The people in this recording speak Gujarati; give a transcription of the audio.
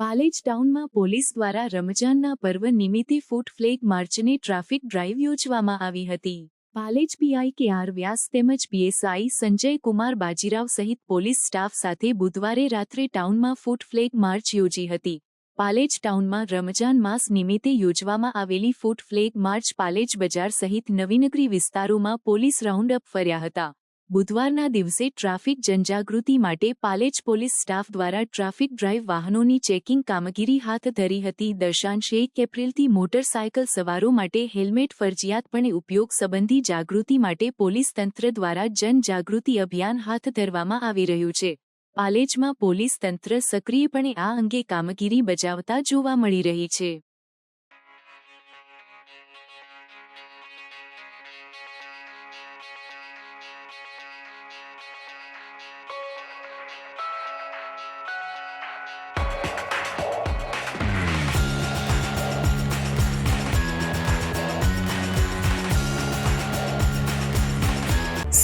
પાલેજ ટાઉનમાં પોલીસ દ્વારા રમજાનના પર્વ નિમિત્તે ફૂટ ફ્લેગ માર્ચને ટ્રાફિક ડ્રાઈવ યોજવામાં આવી હતી. Palej PI K R Vyas તેમજ પીએસઆઈ સંજય કુમાર બાજીરાવ સહિત પોલીસ સ્ટાફ સાથે બુધવારે રાત્રે ટાઉનમાં ફૂટ ફ્લેગ માર્ચ યોજી હતી. પાલેજ ટાઉનમાં રમજાન માસ નિમિત્તે યોજવામાં આવેલી ફૂટ ફ્લેગ માર્ચ પાલેજ બજાર સહિત નવીનગરી વિસ્તારોમાં પોલીસ રાઉન્ડ અપ ફર્યા હતા. બુધવારના દિવસે ટ્રાફિક જનજાગૃતિ માટે પાલેજ પોલીસ સ્ટાફ દ્વારા ટ્રાફિક ડ્રાઈવ વાહનોની ચેકિંગ કામગીરી હાથ ધરી હતી. દર્શાંશ એક એપ્રિલથી મોટરસાયકલ સવારો માટે હેલ્મેટ ફરજિયાતપણે ઉપયોગ સંબંધી જાગૃતિ માટે પોલીસ તંત્ર દ્વારા જનજાગૃતિ અભિયાન હાથ ધરવામાં આવી રહ્યું છે. પાલેજમાં પોલીસ તંત્ર સક્રિયપણે આ અંગે કામગીરી બજાવતા જોવા મળી રહી છે.